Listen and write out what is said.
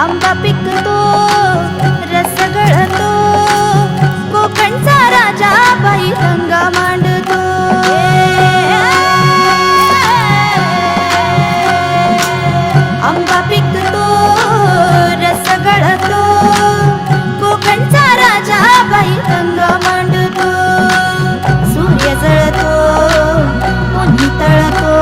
आंबा पिकतो रस गळतो कोकणचा राजा बाई गंगा मांडतो. आंबा पिकतो रस गळतो कोकणचा राजा बाई गंगा मांडतो. सूर्य जळतो कोणी तळतो